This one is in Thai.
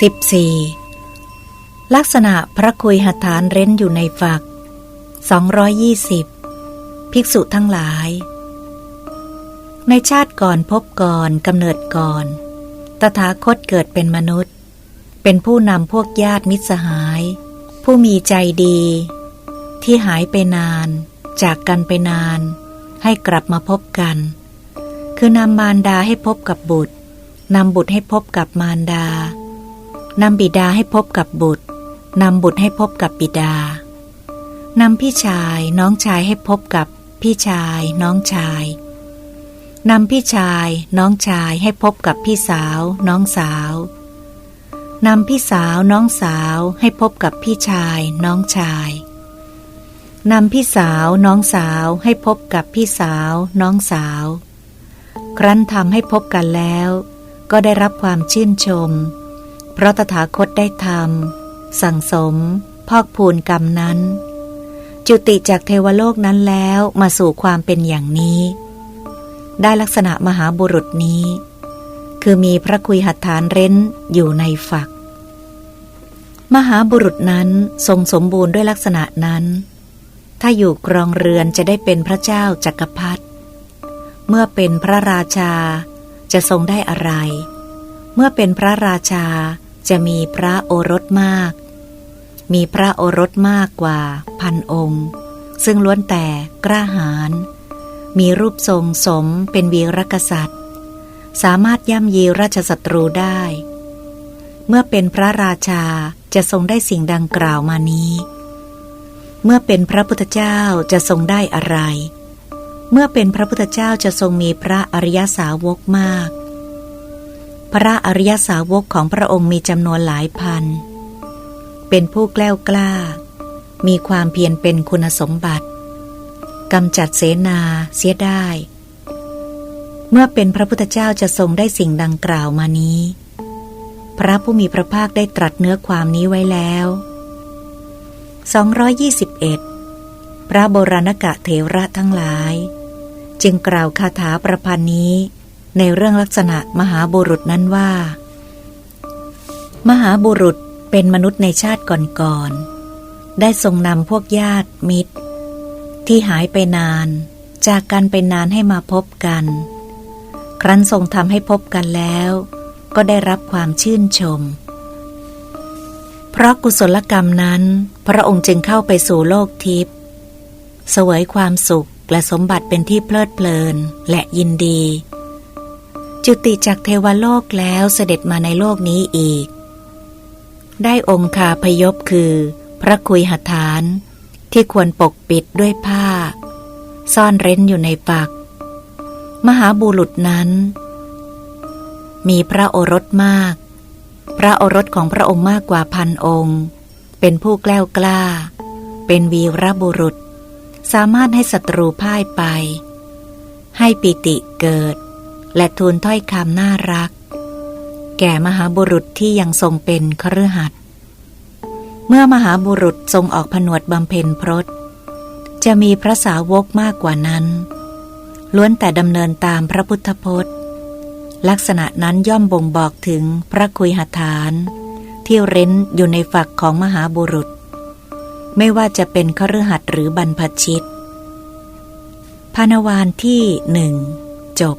14. ลักษณะพระคุยหัตถานเร้นอยู่ในฝัก 220 ภิกษุทั้งหลาย ในชาติก่อนพบก่อนกำเนิดก่อน ตถาคตเกิดเป็นมนุษย์ เป็นผู้นำพวกญาติมิตรสหาย ผู้มีใจดี ที่หายไปนาน จากกันไปนาน ให้กลับมาพบกัน คือนำมารดาให้พบกับบุตรนำบุตรให้พบกับมารดา นำบิดาให้พบกับบุตร นำบุตรให้พบกับบิดา นำพี่ชายน้องชายให้พบกับพี่ชาย น้องชาย นำพี่ชาย น้องชายให้พบกับพี่สาว น้องสาว นำพี่สาวน้องสาวให้พบกับพี่ชาย น้องชาย นำพี่สาวน้องสาวให้พบกับพี่สาว น้องสาว ครั้นทำให้พบกันแล้ว ก็ได้รับความชื่นชม เพราะตถาคตได้ทำสั่งสม พอกพูนกรรมนั้น จุติจากเทวโลกนั้นแล้วมาสู่ความเป็นอย่างนี้ ได้ลักษณะมหาบุรุษนี้ คือมีพระคุยหัตถานเร้นอยู่ในฝัก มหาบุรุษนั้นทรงสมบูรณ์ด้วยลักษณะนั้น ถ้าอยู่กรองเรือนจะได้เป็นพระเจ้าจักรพรรดิเมื่อเป็นพระราชาจะทรงได้อะไร เมื่อเป็นพระราชาจะมีพระโอรสมาก มีพระโอรสมากกว่าพันองค์ ซึ่งล้วนแต่กล้าหาญ มีรูปทรงสมเป็นวีรกษัตริย์ สามารถย่ำยีราชศัตรูได้ เมื่อเป็นพระราชาจะทรงได้สิ่งดังกล่าวมานี้ เมื่อเป็นพระพุทธเจ้าจะทรงได้อะไร เมื่อเป็นพระพุทธเจ้าจะทรงมีพระอริยสาวกมาก พระอริยสาวกของพระองค์มีจำนวนหลายพัน เป็นผู้แกล้วกล้า มีความเพียรเป็นคุณสมบัติกำจัดเสนาเสียได้ เมื่อเป็นพระพุทธเจ้าจะทรงได้สิ่งดังกล่าวมานี้ พระผู้มีพระภาคได้ตรัสเนื้อความนี้ไว้แล้ว 221 พระโบราณกะเถระทั้งหลาย จึงกล่าวคาถาประพันธ์นี้ ในเรื่องลักษณะมหาบุรุษนั้นว่า มหาบุรุษเป็นมนุษย์ในชาติก่อนๆได้ทรงนำพวกญาติมิตร ที่หายไปนาน จากกันไปนานให้มาพบกัน ครั้นทรงทำให้พบกันแล้ว ก็ได้รับความชื่นชม เพราะกุศลกรรมนั้น พระองค์จึงเข้าไปสู่โลกทิพย์สวยความสุขและสมบัติเป็นที่เพลิดเพลินและยินดี จุติจากเทวโลกแล้วเสด็จมาในโลกนี้อีก ได้องคาพยพคือ พระคุยหฐาน ที่ควรปกปิดด้วยผ้า ซ่อนเร้นอยู่ในปัก มหาบุรุษนั้น มีพระโอรสมาก พระโอรสของพระองค์มากกว่าพันองค์ เป็นผู้แกล้วกล้า เป็นวีรบุรุษ สามารถให้ศัตรูพ่ายไป ให้ปิติเกิด และทูลถ้อยคำน่ารัก แก่มหาบุรุษที่ยังทรงเป็นครือหัดเมื่อมหาบุรุษทรงออกผนวดบำเพ็ญพรตจะมีพระสาวกมากกว่านั้น ล้วนแต่ดำเนินตามพระพุทธพจน์ ลักษณะนั้นย่อมบ่งบอกถึงพระคุยหฐาน ที่เร้นอยู่ในฝักของมหาบุรุษ ไม่ว่าจะเป็นคฤหัสถ์หรือบรรพชิตพานวานที่หนึ่งจบ